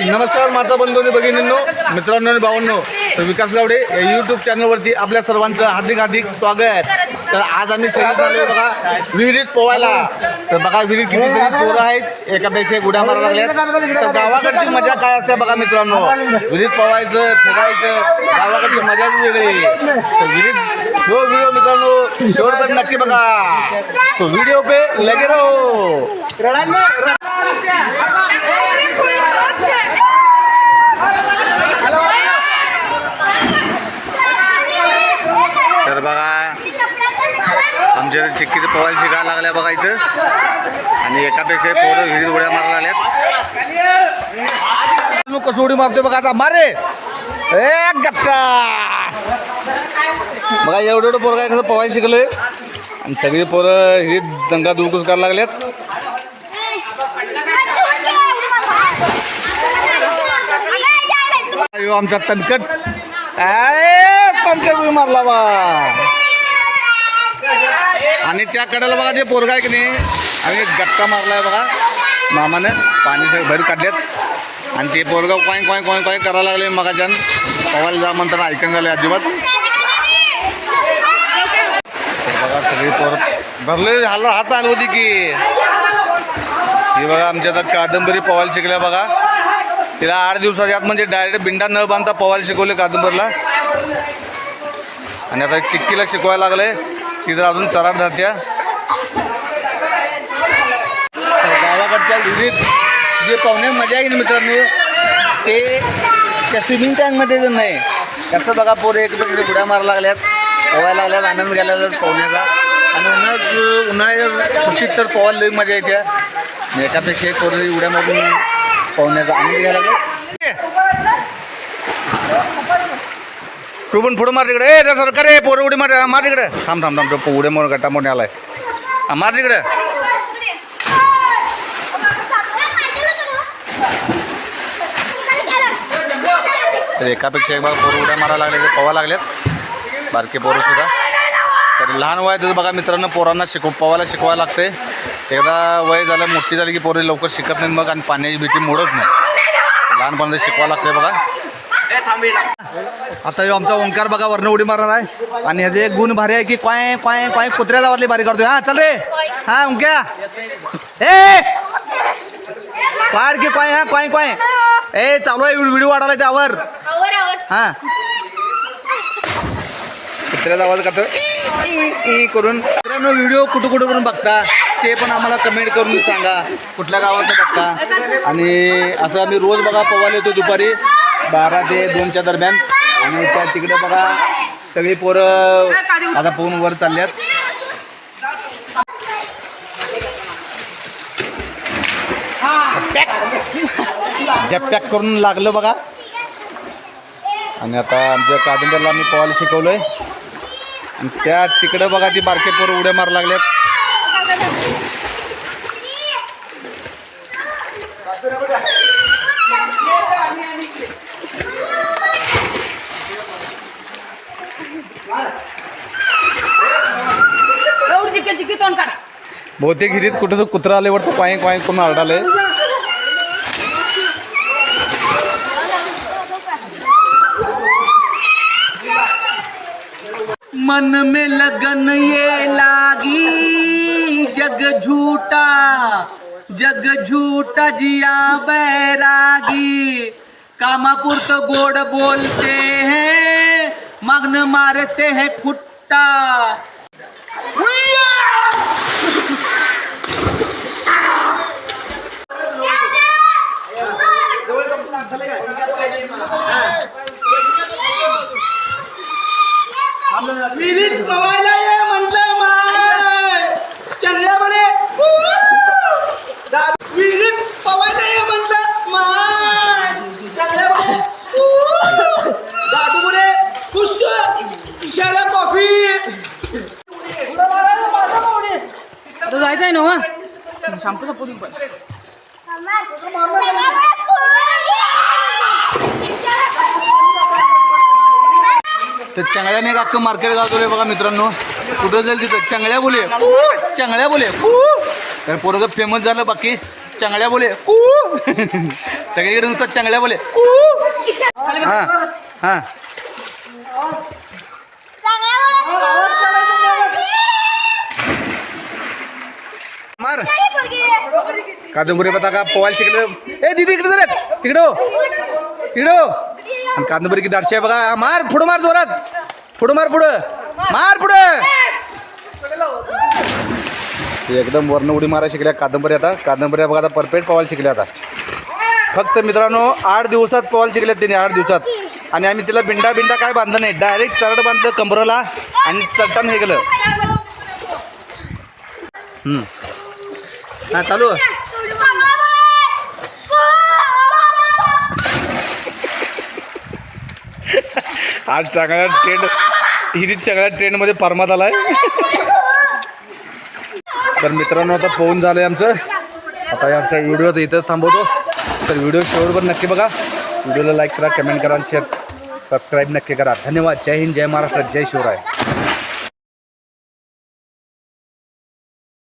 नमस्कार माता बंधूंनी भगिनींनो मित्रांनो आणि भावांनो. तर विकास गावडे या यूट्यूब चॅनलवरती आपल्या सर्वांचं हार्दिक हार्दिक स्वागत आहे. तर आज आम्ही सगळ्यात आलो बघा विहिरीत पोवायला तर बघा विहिरीत किती सगळी पोरं आहेत एकापेक्षा एक उड्या लागल्या लागल्यात. तर गावाकडची मजा काय असते बघा मित्रांनो? विहिरीत पोवायचं फुगायचं गावाकडची मजाच वेगळी. तर विहिरीत हो, जो व्हिडिओ मित्रांनो शेवटपर्यंत नक्की बघा. तो व्हिडिओ पे लगे राहो तर बघा आमच्या चिक्कीचं पोहायला शिकायला लागल्या बघा इथं. आणि एकापेक्षा पोरं हिरीत उड्या मारायला लागल्यात. कसं उडी मारतोय बघा आता मारे! ए गट्टा! बघा एवढं एवढं पोरं काय कसं पोहायला शिकले. आणि सगळी पोरं हिरीत दंगा दुडकूस करायला लागल्यात. आमचा तनकट. ए तनकट उडी मारला बा. आणि त्या कडेला बघा ते पोरगा आहे की नाही आम्ही गट्टा मारलाय बघा. मामानं पाणी सगळं बाहेर काढल्यात आणि ते पोरगा कॉईन कॉईन कॉईन कॉईन करायला लागले मगाच्यान. पवायला जा म्हणताना ऐकून झाले अजिबात. बघा सगळी पोर भरले हाल हात आलो होती की. हे बघा आमच्या आता कादंबरी पवायला शिकल्या बघा. तिला आठ दिवसाच्या आत म्हणजे डायरेक्ट बिंडा न बांधता पवायला शिकवले कादंबरीला. आणि आता चिक्कीला शिकवायला लागले. तिथं अजून चराट जात्या गावाकडच्या विहिरीत जे पाहुण्या मजा आहे ना मित्रांनो? ते त्या स्विमिंग टँकमध्ये जर नाही. कसं बघा पोरे एकमेकडे उड्या मारा लागल्यात पोवायला लागल्यात आनंद घ्यायला जात पोहण्याचा. आणि उन्हाळ्यात उन्हाळ्यात सुट्टीत तर पोहायला लई मजा येते. एकापेक्षा एक पोरे उड्या मारून पोहण्याचा आनंद घ्यायला लागले तू पण पुढं मार तिकडे. ए त्या सरकार ए पोरं उडी मार मार तिकडे. थांब थांब थांब तो उड्या मोर गट्टा मोठे आलाय. हा, मार तिकडे. तर एकापेक्षा एक बार पोरं उड्या मारायला लागले पवा लागल्यात बारके पोरं सुद्धा. तर लहान वयात बघा मित्रांनो पोरांना शिकव पवायला शिकवायला लागते एकदा वय झालं मोठी झाली की पोरी लवकर शिकत नाही मग आणि पाण्याची भीती मोडत नाही. लहानपणाला शिकवायला लागते बघा. आता ह्यो आमचा ओंकार बघा वर्ण उडी मारणार आहे. आणि ह्याचे एक गुण भारी आहे की काय काय काय कुत्र्या जावरली बारी करतोय. हा चल रे. हा ओंक्या. ए! पाड की काय हा काय काय ए चालू आहे व्हिडिओ वाढायला त्यावर. हा. कुत्र्याचा आवाज करतो ई, करून. मित्रांनो व्हिडिओ कुठं कुठं करून बघता ते पण आम्हाला कमेंट करून सांगा. कुठल्या गावात बघता. आणि असं आम्ही रोज बघा पवायला येतो दुपारी. बारा ते दोनच्या दरम्यान. आणि त्या तिकडे बघा सगळी पोरं आता पोहून वर चालल्यात. पॅक पॅक करून लागलं बघा. आणि आता आमच्या कादंबरीला आम्ही पोहायला शिकवलोय. आणि त्या तिकडं बघा ती बारके पोरं उड्या मार लागल्यात. तोंड काढ. बहुतेक हिरीत कुठं तर कुत्रा आले वाटतं पाय पाय करून आरडालंय मन में लगन ये लागी जग झूठा जग झूठा जिया बैरागी। कामापुर तो गोड बोलते हैं मग्न मारते हैं खुट्टा। विहिरीत पवायला ये म्हटलं माय. चांगल्या म्हणे. दा- विहिरीत पवायला ये म्हटलं माय. चांगल्या म्हणे. दादू म्हणे इशारा कॉफी. आता जायचं आहे ना हो? शॅम्पूचा पुरी पण. तर चांगल्याने अख्खं मार्केट गावतो रे बघा मित्रांनो. कुठं जाईल तिथं? चांगल्या बोले. चांगल्या बोले. तर पोरग फेमस झालं बाकी. चांगल्या बोले. सगळीकडे नुसतं चांगल्या बोले. हा हा. मार. कादंबरी पता पोवायला शिकलं. ए दीदी इकडे जरा. तिकडं हो. तिकडं आणि कादंबरी किती दाडशी आहे बघा. मार पुढं मार जोरात. पुढं मार पुढं. मार पुढं. एकदम वर्ण उडी मारा शिकल्या कादंबरी आता. कादंबरी बघा आता परफेक्ट पोवायला शिकल्या आता. फक्त मित्रांनो आठ दिवसात पोहायला शिकल्या तिने आठ दिवसात. आणि आम्ही तिला बिंडा बिंडा काय बांधलं नाही. डायरेक्ट चरड बांधलं कंबरला आणि चट्टान हे गेलं हां हा चालू. आज चांगल्या ट्रेंड हिरी चांगल्या ट्रेंडमध्ये फॉर्मात आलाय. तर मित्रांनो आता पोहून झालंय आमचं. आता आमचा आमच्या व्हिडिओ इथं थांबवतो. तर व्हिडिओ शेवटवर नक्की बघा. व्हिडिओला लाईक करा कमेंट करा आणि शेअर सबस्क्राईब नक्की करा. धन्यवाद. जय हिंद जय महाराष्ट्र जय शिवराय.